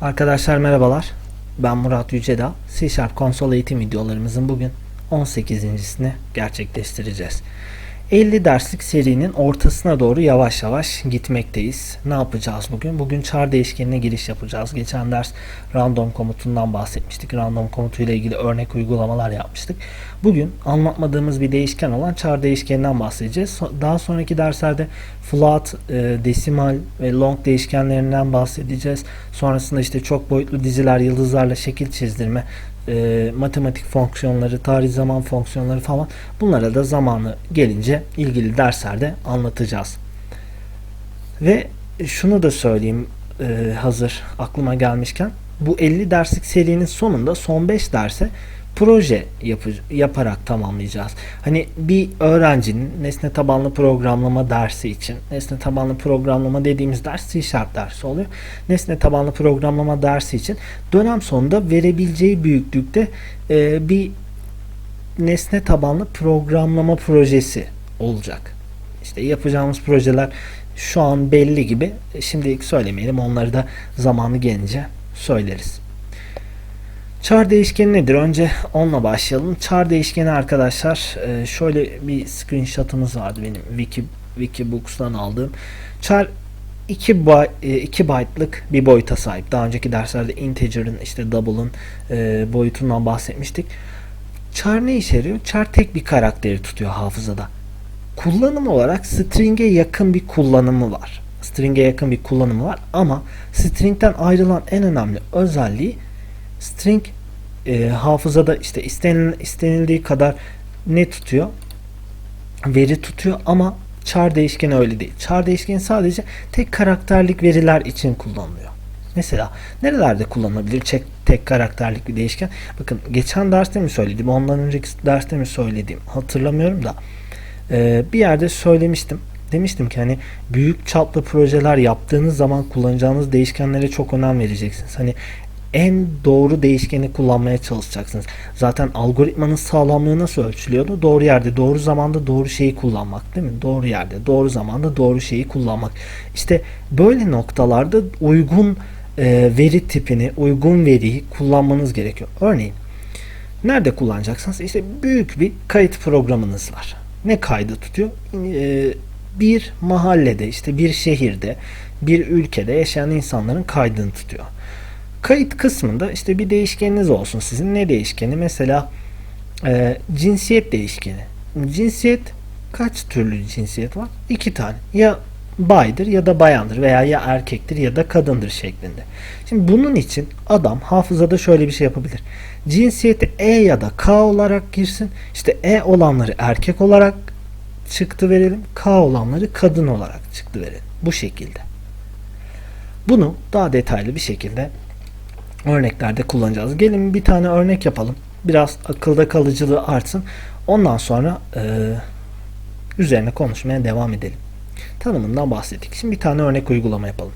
Arkadaşlar merhabalar. Ben Murat Yüceda. C Sharp konsol eğitim videolarımızın bugün 18.sini gerçekleştireceğiz. 50 derslik serinin ortasına doğru yavaş yavaş gitmekteyiz. Ne yapacağız bugün? Bugün char değişkenine giriş yapacağız. Geçen ders random komutundan bahsetmiştik. Random komutuyla ilgili örnek uygulamalar yapmıştık. Bugün anlatmadığımız bir değişken olan char değişkeninden bahsedeceğiz. Daha sonraki derslerde float, e, desimal ve long değişkenlerinden bahsedeceğiz. Sonrasında işte çok boyutlu diziler, yıldızlarla şekil çizdirme, e, matematik fonksiyonları, tarih zaman fonksiyonları falan bunlara da zamanı gelince ilgili derslerde anlatacağız. Ve şunu da söyleyeyim e, hazır aklıma gelmişken bu 50 derslik serinin sonunda son 5 derse proje yapı, yaparak tamamlayacağız. Hani bir öğrencinin nesne tabanlı programlama dersi için nesne tabanlı programlama dediğimiz ders C Sharp dersi oluyor. Nesne tabanlı programlama dersi için dönem sonunda verebileceği büyüklükte e, bir nesne tabanlı programlama projesi olacak. İşte yapacağımız projeler şu an belli gibi. Şimdilik söylemeyelim. Onları da zamanı gelince söyleriz. Char değişkeni nedir? Önce onunla başlayalım. Char değişkeni arkadaşlar e, şöyle bir screenshot'ımız vardı benim Wiki Wikibooks'tan aldığım. Char 2 byte, 2 byte'lık bir boyuta sahip. Daha önceki derslerde integer'ın işte double'ın e, boyutundan bahsetmiştik. Char ne işe yarıyor? Char tek bir karakteri tutuyor hafızada. Kullanım olarak string'e yakın bir kullanımı var. String'e yakın bir kullanımı var ama string'den ayrılan en önemli özelliği string e, hafızada işte istenil, istenildiği kadar ne tutuyor? Veri tutuyor ama char değişkeni öyle değil. Char değişkeni sadece tek karakterlik veriler için kullanılıyor. Mesela nerelerde kullanılabilir tek, tek karakterlik bir değişken? Bakın geçen derste mi söyledim, ondan önceki derste mi söylediğim hatırlamıyorum da e, bir yerde söylemiştim. Demiştim ki hani büyük çaplı projeler yaptığınız zaman kullanacağınız değişkenlere çok önem vereceksiniz. Hani en doğru değişkeni kullanmaya çalışacaksınız. Zaten algoritmanın sağlamlığı nasıl ölçülüyordu? Doğru yerde, doğru zamanda doğru şeyi kullanmak değil mi? Doğru yerde, doğru zamanda doğru şeyi kullanmak. İşte böyle noktalarda uygun e, veri tipini, uygun veriyi kullanmanız gerekiyor. Örneğin nerede kullanacaksınız? İşte büyük bir kayıt programınız var. Ne kaydı tutuyor? E, bir mahallede, işte bir şehirde, bir ülkede yaşayan insanların kaydını tutuyor. Kayıt kısmında işte bir değişkeniniz olsun sizin. Ne değişkeni? Mesela e, cinsiyet değişkeni. Cinsiyet kaç türlü cinsiyet var? İki tane. Ya baydır ya da bayandır veya ya erkektir ya da kadındır şeklinde. Şimdi bunun için adam hafızada şöyle bir şey yapabilir. Cinsiyeti E ya da K olarak girsin. İşte E olanları erkek olarak çıktı verelim. K olanları kadın olarak çıktı verelim. Bu şekilde. Bunu daha detaylı bir şekilde örneklerde kullanacağız. Gelin bir tane örnek yapalım. Biraz akılda kalıcılığı artsın. Ondan sonra e, üzerine konuşmaya devam edelim. Tanımından bahsettik. Şimdi bir tane örnek uygulama yapalım.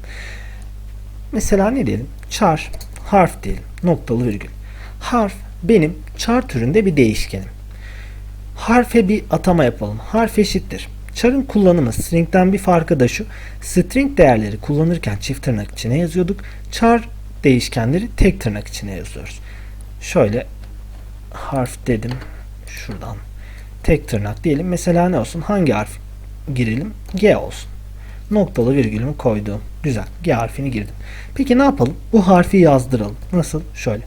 Mesela ne diyelim? Char, harf diyelim. Noktalı virgül. Harf benim char türünde bir değişkenim. Harfe bir atama yapalım. Harf eşittir. Char'ın kullanımı string'den bir farkı da şu. String değerleri kullanırken çift tırnak içine yazıyorduk. Char değişkenleri tek tırnak içine yazıyoruz. Şöyle harf dedim. Şuradan tek tırnak diyelim. Mesela ne olsun? Hangi harf girelim? G olsun. Noktalı virgülümü koydum. Güzel. G harfini girdim. Peki ne yapalım? Bu harfi yazdıralım. Nasıl? Şöyle.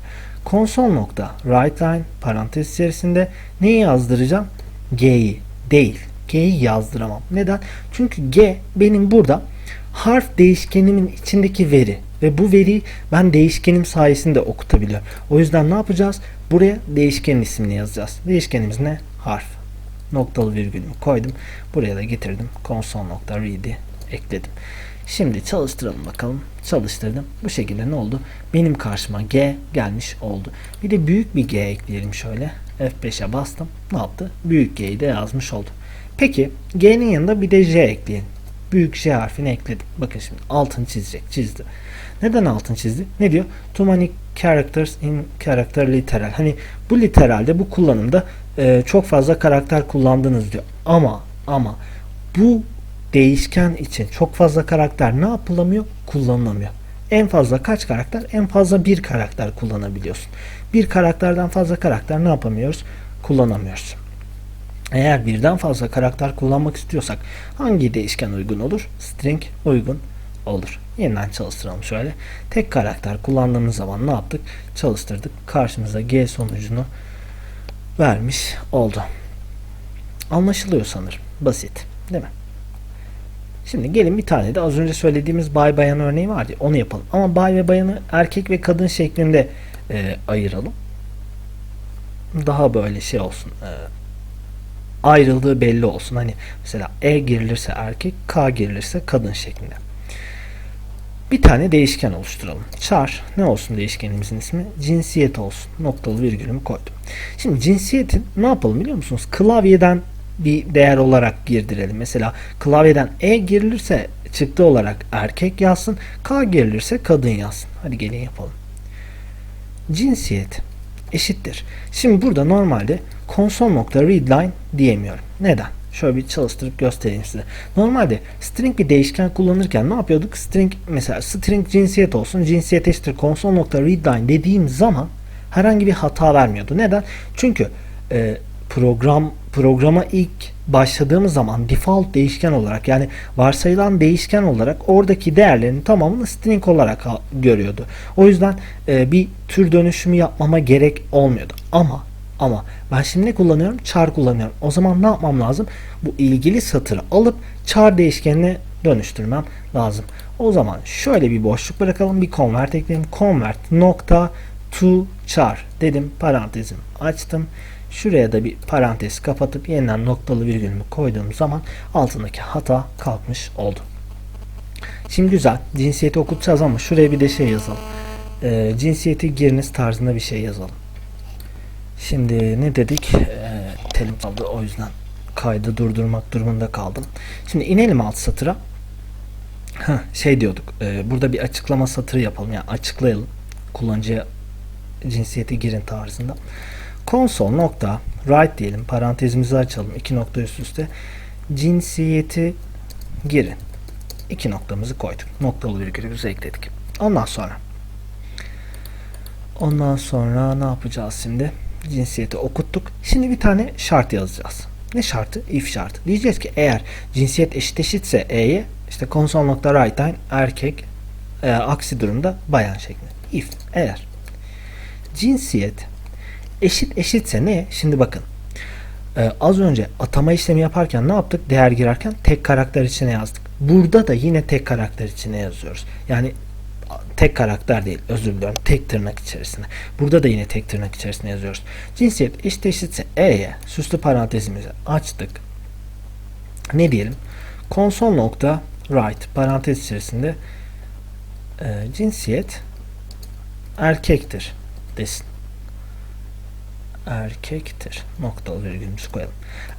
Konsol nokta write line parantez içerisinde neyi yazdıracağım? G'yi değil. G'yi yazdıramam. Neden? Çünkü G benim burada harf değişkenimin içindeki veri ve bu veriyi ben değişkenim sayesinde okutabiliyorum. O yüzden ne yapacağız? Buraya değişkenin ismini yazacağız. Değişkenimiz ne? Harf. Noktalı virgülümü koydum. Buraya da getirdim. Console.read'i ekledim. Şimdi çalıştıralım bakalım. Çalıştırdım. Bu şekilde ne oldu? Benim karşıma G gelmiş oldu. Bir de büyük bir G ekleyelim şöyle. F5'e bastım. Ne yaptı? Büyük G'yi de yazmış oldu. Peki G'nin yanında bir de J ekleyelim. Büyük J harfini ekledim. Bakın şimdi altını çizecek. Çizdi. Neden altın çizdi? Ne diyor? Too many characters in character literal. Hani bu literalde bu kullanımda e, çok fazla karakter kullandınız diyor. Ama ama bu değişken için çok fazla karakter ne yapılamıyor? Kullanılamıyor. En fazla kaç karakter? En fazla bir karakter kullanabiliyorsun. Bir karakterden fazla karakter ne yapamıyoruz? Kullanamıyoruz. Eğer birden fazla karakter kullanmak istiyorsak hangi değişken uygun olur? String uygun olur. Yeniden çalıştıralım şöyle. Tek karakter kullandığımız zaman ne yaptık? Çalıştırdık. Karşımıza G sonucunu vermiş oldu. Anlaşılıyor sanırım. Basit. Değil mi? Şimdi gelin bir tane de az önce söylediğimiz bay bayan örneği vardı. Onu yapalım. Ama bay ve bayanı erkek ve kadın şeklinde e, ayıralım. Daha böyle şey olsun. E, ayrıldığı belli olsun. Hani mesela E girilirse erkek, K girilirse kadın şeklinde. Bir tane değişken oluşturalım. Char ne olsun değişkenimizin ismi? Cinsiyet olsun. Noktalı virgülümü koydum. Şimdi cinsiyetin ne yapalım biliyor musunuz? Klavyeden bir değer olarak girdirelim. Mesela klavyeden E girilirse çıktı olarak erkek yazsın. K girilirse kadın yazsın. Hadi gelin yapalım. Cinsiyet eşittir. Şimdi burada normalde console.readline diyemiyorum. Neden? Şöyle bir çalıştırıp göstereyim size. Normalde string bir değişken kullanırken ne yapıyorduk? String mesela string cinsiyet olsun. Cinsiyet eşittir console.readline dediğim zaman herhangi bir hata vermiyordu. Neden? Çünkü e, program programa ilk başladığımız zaman default değişken olarak yani varsayılan değişken olarak oradaki değerlerin tamamını string olarak görüyordu. O yüzden e, bir tür dönüşümü yapmama gerek olmuyordu. Ama ama ben şimdi ne kullanıyorum? Char kullanıyorum. O zaman ne yapmam lazım? Bu ilgili satırı alıp char değişkenine dönüştürmem lazım. O zaman şöyle bir boşluk bırakalım. Bir convert ekleyelim. Convert nokta to char dedim. Parantezimi açtım. Şuraya da bir parantez kapatıp yeniden noktalı virgülümü koyduğum zaman altındaki hata kalkmış oldu. Şimdi güzel. Cinsiyeti okutacağız ama şuraya bir de şey yazalım. Ee, cinsiyeti giriniz tarzında bir şey yazalım. Şimdi ne dedik? Ee, telim kaldı o yüzden kaydı durdurmak durumunda kaldım. Şimdi inelim alt satıra. Heh, şey diyorduk. e, burada bir açıklama satırı yapalım. Yani açıklayalım. Kullanıcıya cinsiyeti girin tarzında. Console nokta write diyelim. Parantezimizi açalım. iki nokta üst üste. Cinsiyeti girin. İki noktamızı koyduk. Noktalı virgülümüzü ekledik. Ondan sonra Ondan sonra ne yapacağız şimdi? Cinsiyeti okuttuk. Şimdi bir tane şart yazacağız. Ne şartı? If şartı. Diyeceğiz ki eğer cinsiyet eşit eşitse E'ye işte console.write'den erkek e, aksi durumda bayan şeklinde. If eğer cinsiyet eşit eşitse ne? Şimdi bakın. Ee, az önce atama işlemi yaparken ne yaptık? Değer girerken tek karakter içine yazdık. Burada da yine tek karakter içine yazıyoruz. Yani tek karakter değil özür diliyorum tek tırnak içerisinde. Burada da yine tek tırnak içerisinde yazıyoruz. Cinsiyet eşit eşitse E'ye süslü parantezimizi açtık. Ne diyelim? Console nokta write parantez içerisinde e, cinsiyet erkektir desin. Erkektir. Noktalı virgülümüzü koyalım.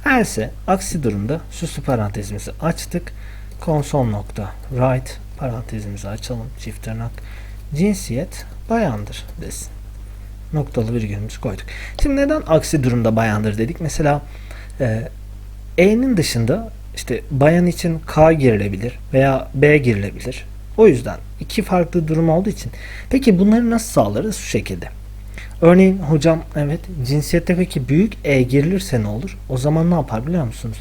Else aksi durumda süslü parantezimizi açtık. Console nokta write parantezimizi açalım. Çift tırnak. Cinsiyet bayandır desin. Noktalı virgülümüzü koyduk. Şimdi neden aksi durumda bayandır dedik? Mesela e, E'nin dışında işte bayan için K girilebilir veya B girilebilir. O yüzden iki farklı durum olduğu için. Peki bunları nasıl sağlarız? Şu şekilde. Örneğin hocam evet cinsiyette peki büyük E girilirse ne olur? O zaman ne yapar biliyor musunuz?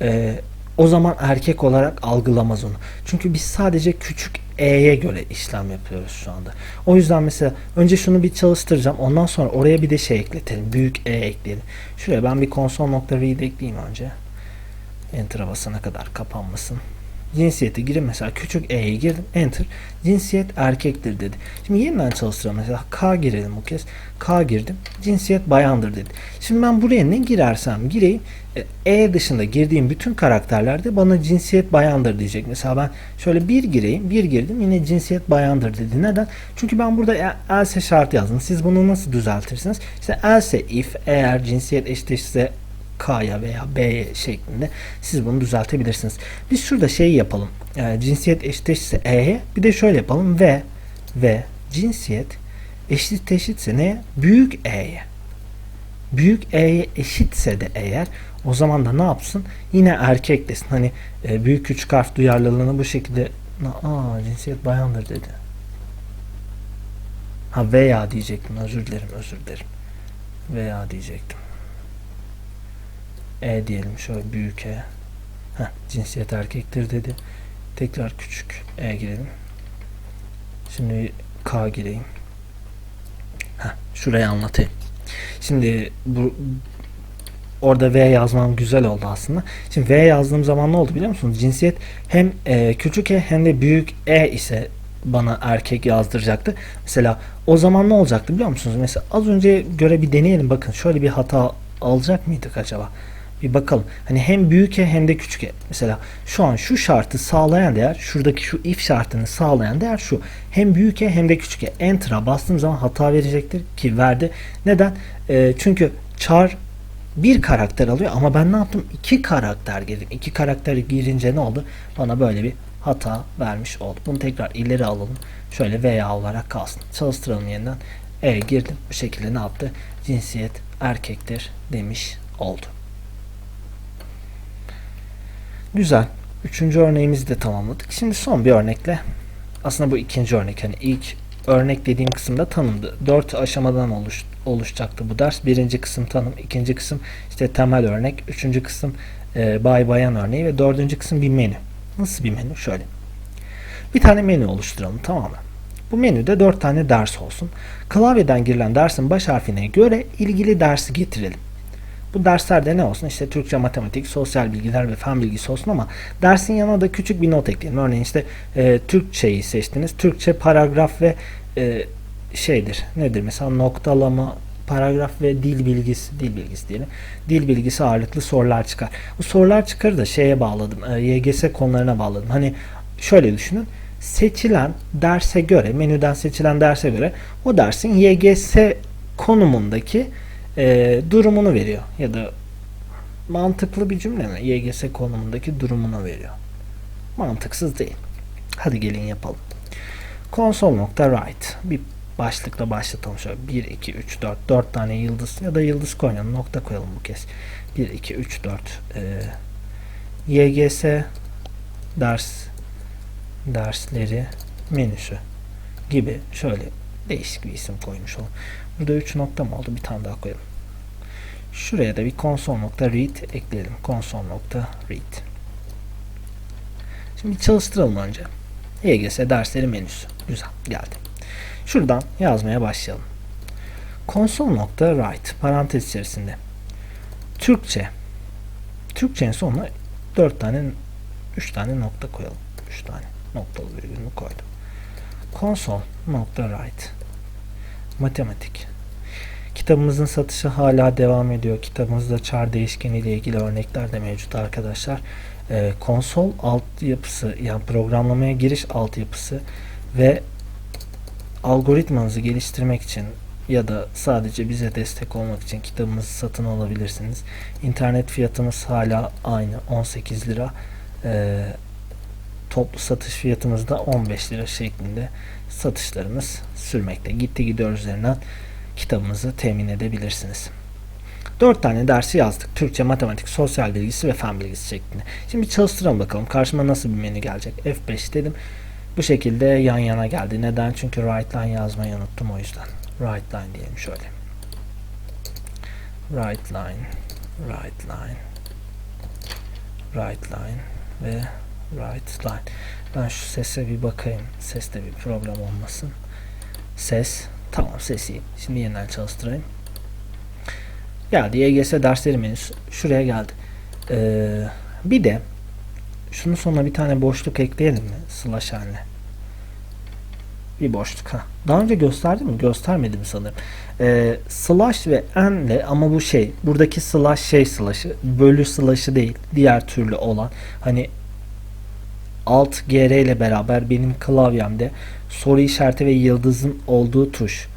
Ee, o zaman erkek olarak algılamaz onu. Çünkü biz sadece küçük E'ye göre işlem yapıyoruz şu anda. O yüzden mesela önce şunu bir çalıştıracağım. Ondan sonra oraya bir de şey ekletelim. Büyük E ekleyelim. Şuraya ben bir console.read ekleyeyim önce. Enter'a basana kadar kapanmasın. Cinsiyeti girin mesela küçük E'ye girdim. Enter. Cinsiyet erkektir dedi. Şimdi yeniden çalıştıralım mesela. K girelim bu kez. K girdim. Cinsiyet bayandır dedi. Şimdi ben buraya ne girersem gireyim. e, E dışında girdiğim bütün karakterlerde bana cinsiyet bayandır diyecek. Mesela ben şöyle bir gireyim. Bir girdim. Yine cinsiyet bayandır dedi. Neden? Çünkü ben burada e- else şart yazdım. Siz bunu nasıl düzeltirsiniz? İşte else if eğer cinsiyet eşitse K'ya veya B'ye şeklinde siz bunu düzeltebilirsiniz. Biz şurada şey yapalım. Yani cinsiyet eşitse E'ye bir de şöyle yapalım. Ve ve cinsiyet eşit eşitse neye? Büyük E'ye. Büyük E'ye eşitse de eğer o zaman da ne yapsın? Yine erkek desin. Hani e, büyük küçük harf duyarlılığını bu şekilde aa cinsiyet bayandır dedi. Ha veya diyecektim. Özür dilerim, özür dilerim. Veya diyecektim. E diyelim şöyle büyük E. Heh, cinsiyet erkektir dedi. Tekrar küçük E girelim. Şimdi K gireyim. Heh, şurayı anlatayım. Şimdi bu orada V yazmam güzel oldu aslında. Şimdi V yazdığım zaman ne oldu biliyor musunuz? Cinsiyet hem e, küçük E hem de büyük E ise bana erkek yazdıracaktı. Mesela o zaman ne olacaktı biliyor musunuz? Mesela az önce göre bir deneyelim bakın. Şöyle bir hata alacak mıydık acaba? Bir bakalım. Hani hem büyük E hem de küçük E. Mesela şu an şu şartı sağlayan değer, şuradaki şu if şartını sağlayan değer şu. Hem büyük E hem de küçük E. Enter'a bastığım zaman hata verecektir ki verdi. Neden? E, çünkü char bir karakter alıyor ama ben ne yaptım? İki karakter girdim. İki karakter girince ne oldu? Bana böyle bir hata vermiş oldu. Bunu tekrar ileri alalım. Şöyle veya olarak kalsın. Çalıştıralım yeniden. E girdim. Bu şekilde ne yaptı? Cinsiyet erkektir demiş oldu. Güzel. Üçüncü örneğimizi de tamamladık. Şimdi son bir örnekle aslında bu ikinci örnek. Hani ilk örnek dediğim kısımda tanımdı. Dört aşamadan oluş, oluşacaktı bu ders. Birinci kısım tanım, ikinci kısım işte temel örnek, üçüncü kısım e, bay bayan örneği ve dördüncü kısım bir menü. Nasıl bir menü? Şöyle. Bir tane menü oluşturalım tamam mı? Bu menüde dört tane ders olsun. Klavyeden girilen dersin baş harfine göre ilgili dersi getirelim. Bu derslerde ne olsun? İşte Türkçe, matematik, sosyal bilgiler ve fen bilgisi olsun ama dersin yanına da küçük bir not ekleyelim. Örneğin işte e, Türkçeyi seçtiniz. Türkçe paragraf ve e, şeydir. Nedir? Mesela noktalama, paragraf ve dil bilgisi, dil bilgisi diyelim. Dil bilgisi ağırlıklı sorular çıkar. Bu sorular çıkarı da şeye bağladım. E, YGS konularına bağladım. Hani şöyle düşünün. Seçilen derse göre, menüden seçilen derse göre o dersin YGS konumundaki e, durumunu veriyor. Ya da mantıklı bir cümle mi? YGS konumundaki durumunu veriyor. Mantıksız değil. Hadi gelin yapalım. Console.write bir başlıkla başlatalım şöyle 1 2 3 4 4 tane yıldız ya da yıldız koyalım nokta koyalım bu kez 1 2 3 4 e, YGS ders dersleri menüsü gibi şöyle değişik bir isim koymuş olalım. Burada 3 nokta mı oldu? Bir tane daha koyalım. Şuraya da bir console.read ekleyelim. console.read Şimdi çalıştıralım önce. YGS dersleri menüsü. Güzel geldi. Şuradan yazmaya başlayalım. Console.write parantez içerisinde Türkçe Türkçenin sonuna 4 tane 3 tane nokta koyalım. 3 tane noktalı virgülünü koydum. Console.write Matematik Kitabımızın satışı hala devam ediyor. Kitabımızda çar değişkeni ile ilgili örnekler de mevcut arkadaşlar. Ee, konsol altyapısı yani programlamaya giriş altyapısı ve algoritmanızı geliştirmek için ya da sadece bize destek olmak için kitabımızı satın alabilirsiniz. İnternet fiyatımız hala aynı 18 lira. Ee, toplu satış fiyatımız da 15 lira şeklinde satışlarımız sürmekte. Gitti gidiyor üzerinden kitabımızı temin edebilirsiniz. 4 tane dersi yazdık. Türkçe, matematik, sosyal bilgisi ve fen bilgisi şeklinde. Şimdi çalıştıralım bakalım. Karşıma nasıl bir menü gelecek? F5 dedim. Bu şekilde yan yana geldi. Neden? Çünkü right line yazmayı unuttum o yüzden. Right line diyelim şöyle. Right line, right line, right line ve right line. Ben şu sese bir bakayım. Seste bir problem olmasın. Ses. Tamam sesi. Şimdi yeniden çalıştırayım. Geldi YGS dersleri menüsü. Şuraya geldi. Ee, bir de şunun sonuna bir tane boşluk ekleyelim mi? Slash haline. Bir boşluk. ha. Daha önce gösterdim mi? Göstermedim sanırım. Ee, slash ve enle ama bu şey buradaki slash şey slash'ı bölü slash'ı değil. Diğer türlü olan. Hani alt gr ile beraber benim klavyemde soru işareti ve yıldızın olduğu tuş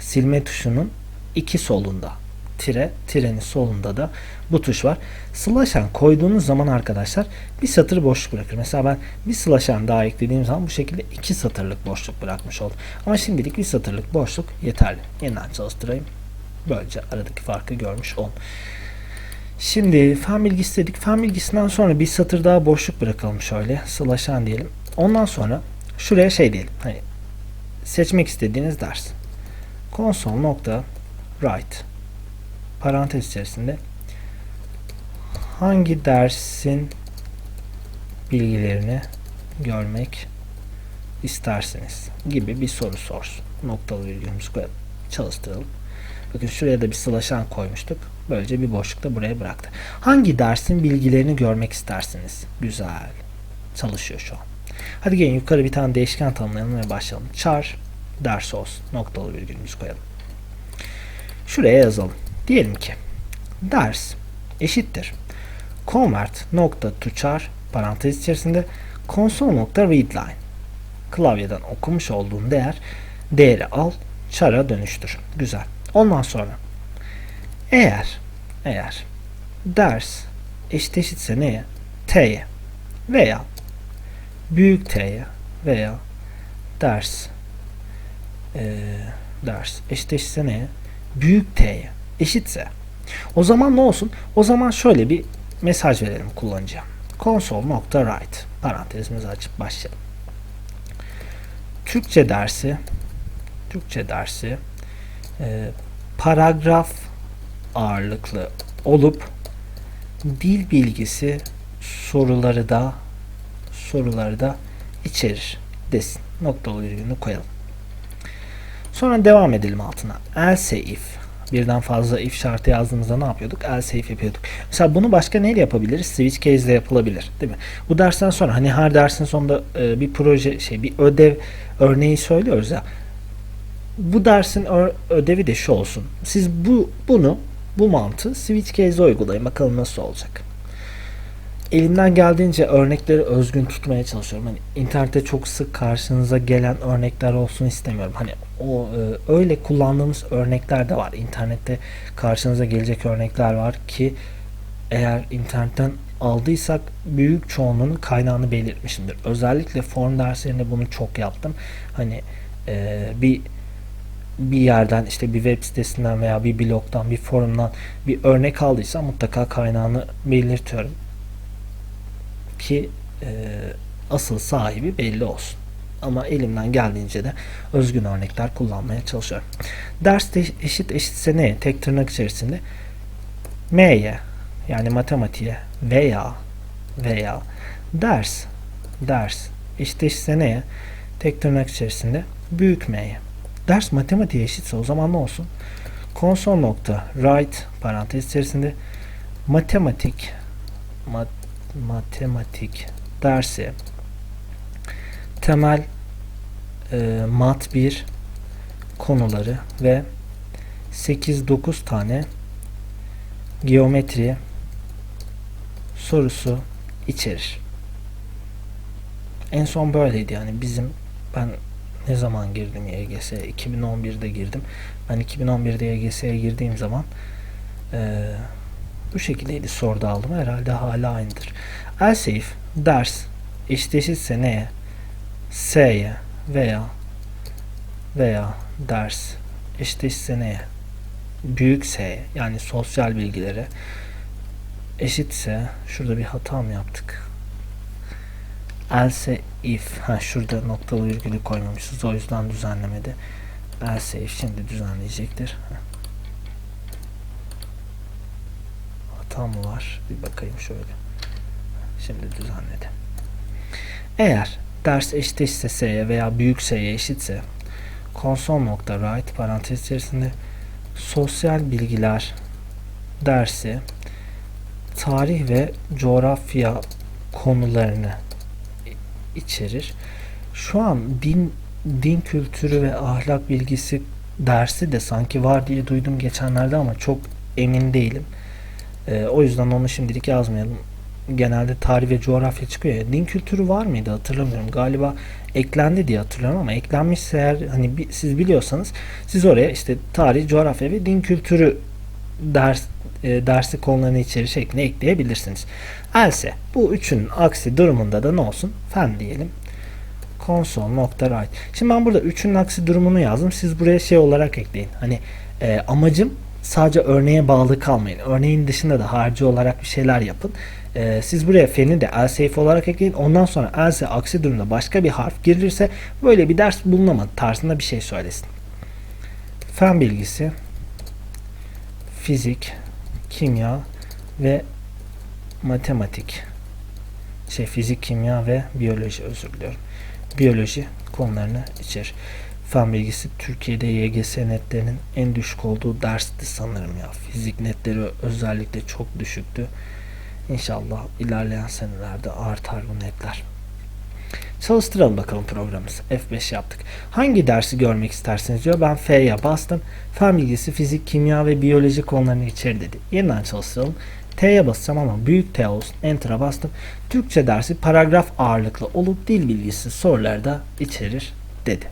silme tuşunun iki solunda tire, tirenin solunda da bu tuş var. Slash n koyduğunuz zaman arkadaşlar bir satır boşluk bırakır. Mesela ben bir slash n daha eklediğim zaman bu şekilde iki satırlık boşluk bırakmış oldum. Ama şimdilik bir satırlık boşluk yeterli. Yeniden çalıştırayım. Böylece aradaki farkı görmüş olun. Şimdi fen bilgisi dedik. Fen bilgisinden sonra bir satır daha boşluk bırakalım şöyle. Slash n diyelim. Ondan sonra şuraya şey diyelim. Hani seçmek istediğiniz ders. console.write parantez içerisinde hangi dersin bilgilerini görmek istersiniz gibi bir soru sorsun. Noktalı virgülümüzü koyalım. Çalıştıralım. Bakın şuraya da bir slaşan koymuştuk. Böylece bir boşlukta buraya bıraktı. Hangi dersin bilgilerini görmek istersiniz? Güzel. Çalışıyor şu an. Hadi gelin yukarı bir tane değişken tanımlayalım ve başlayalım. Char ders olsun. Noktalı virgülümüzü koyalım. Şuraya yazalım. Diyelim ki ders eşittir. Convert nokta to char parantez içerisinde console nokta readline klavyeden okumuş olduğun değer değeri al char'a dönüştür. Güzel. Ondan sonra eğer eğer ders eşit eşitse neye? T'ye veya büyük T'ye veya ders eee, ders eşit eşitse neye? Büyük T'ye eşitse o zaman ne olsun? O zaman şöyle bir mesaj verelim kullanıcıya. console.write parantezimizi açıp başlayalım. Türkçe dersi Türkçe dersi e, paragraf ağırlıklı olup dil bilgisi soruları da soruları da içerir desin. Noktalı virgülünü koyalım. Sonra devam edelim altına. Else if birden fazla if şartı yazdığımızda ne yapıyorduk? Else if yapıyorduk. Mesela bunu başka neyle yapabiliriz? Switch case ile yapılabilir. Değil mi? Bu dersten sonra hani her dersin sonunda e, bir proje şey bir ödev örneği söylüyoruz ya. Bu dersin ödevi de şu olsun. Siz bu bunu bu mantığı switch case'e uygulayın. Bakalım nasıl olacak. Elimden geldiğince örnekleri özgün tutmaya çalışıyorum. Hani internette çok sık karşınıza gelen örnekler olsun istemiyorum. Hani o e, öyle kullandığımız örnekler de var. İnternette karşınıza gelecek örnekler var ki eğer internetten aldıysak büyük çoğunluğunun kaynağını belirtmişimdir. Özellikle form derslerinde bunu çok yaptım. Hani e, bir bir yerden işte bir web sitesinden veya bir blogdan bir forumdan bir örnek aldıysam mutlaka kaynağını belirtiyorum ki e, asıl sahibi belli olsun. Ama elimden geldiğince de özgün örnekler kullanmaya çalışıyorum. Ders de eşit eşitse ne? Tek tırnak içerisinde M'ye yani matematiğe veya veya ders ders eşit eşitse neye? Tek tırnak içerisinde büyük M'ye. Ders matematiğe eşitse o zaman ne olsun? Console nokta write parantez içerisinde matematik mat, matematik dersi temel e, mat 1 konuları ve 8-9 tane geometri sorusu içerir. En son böyleydi yani bizim ben ne zaman girdim YGS'ye? 2011'de girdim. Ben 2011'de YGS'ye girdiğim zaman e, bu şekildeydi soruda aldım. Herhalde hala aynıdır. Else ders eşitse neye? S'ye veya veya ders eşitse neye? Büyük S'ye yani sosyal bilgilere eşitse şurada bir hata mı yaptık? Else if ha şurada noktalı virgülü koymamışız o yüzden düzenlemedi. Else if şimdi düzenleyecektir. Hata mı var? Bir bakayım şöyle. Şimdi düzenledi. Eğer ders eşitse S'ye veya büyük S'ye eşitse console.write parantez içerisinde sosyal bilgiler dersi tarih ve coğrafya konularını içerir. Şu an din din kültürü ve ahlak bilgisi dersi de sanki var diye duydum geçenlerde ama çok emin değilim. Ee, o yüzden onu şimdilik yazmayalım. Genelde tarih ve coğrafya çıkıyor ya. Din kültürü var mıydı hatırlamıyorum. Galiba eklendi diye hatırlıyorum ama eklenmişse eğer hani siz biliyorsanız siz oraya işte tarih, coğrafya ve din kültürü ders e, dersi konularını içeri şeklinde ekleyebilirsiniz. Else bu üçün aksi durumunda da ne olsun? Fen diyelim. console.write. Şimdi ben burada üçün aksi durumunu yazdım. Siz buraya şey olarak ekleyin. Hani e, amacım sadece örneğe bağlı kalmayın. Örneğin dışında da harici olarak bir şeyler yapın. E, siz buraya feni de else if olarak ekleyin. Ondan sonra else aksi durumda başka bir harf girilirse böyle bir ders bulunamadı tarzında bir şey söylesin. Fen bilgisi, fizik, kimya ve matematik. Şey fizik, kimya ve biyoloji özür diliyorum. Biyoloji konularını içerir. Fen bilgisi Türkiye'de YGS netlerinin en düşük olduğu dersti sanırım ya. Fizik netleri özellikle çok düşüktü. İnşallah ilerleyen senelerde artar bu netler. Çalıştıralım bakalım programımızı. F5 yaptık. Hangi dersi görmek istersiniz diyor. Ben F'ye bastım. Fen bilgisi, fizik, kimya ve biyoloji konularını içer dedi. Yeniden çalıştıralım. T'ye basacağım ama büyük T olsun. Enter'a bastım. Türkçe dersi paragraf ağırlıklı olup dil bilgisi soruları da içerir dedi.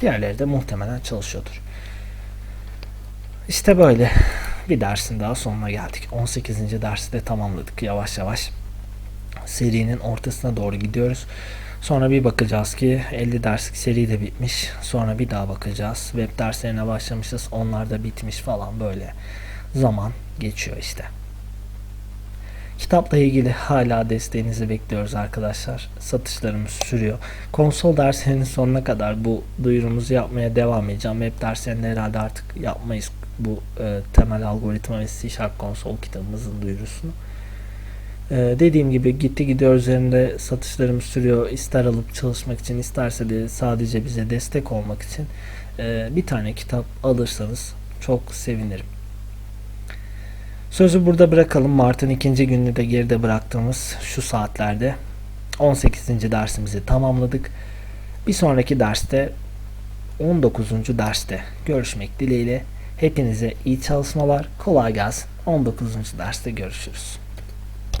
Diğerleri de muhtemelen çalışıyordur. İşte böyle bir dersin daha sonuna geldik. 18. dersi de tamamladık yavaş yavaş. Serinin ortasına doğru gidiyoruz. Sonra bir bakacağız ki 50 derslik seri de bitmiş. Sonra bir daha bakacağız. Web derslerine başlamışız. Onlar da bitmiş falan böyle. Zaman geçiyor işte. Kitapla ilgili hala desteğinizi bekliyoruz arkadaşlar. Satışlarımız sürüyor. Konsol derslerinin sonuna kadar bu duyurumuzu yapmaya devam edeceğim. Web derslerinde herhalde artık yapmayız. Bu e, temel algoritma ve C Sharp konsol kitabımızın duyurusunu. E, dediğim gibi gitti gidiyor üzerinde satışlarımız sürüyor. İster alıp çalışmak için isterse de sadece bize destek olmak için e, bir tane kitap alırsanız çok sevinirim. Sözü burada bırakalım. Mart'ın ikinci gününü de geride bıraktığımız şu saatlerde 18. dersimizi tamamladık. Bir sonraki derste 19. derste görüşmek dileğiyle hepinize iyi çalışmalar, kolay gelsin. 19. derste görüşürüz.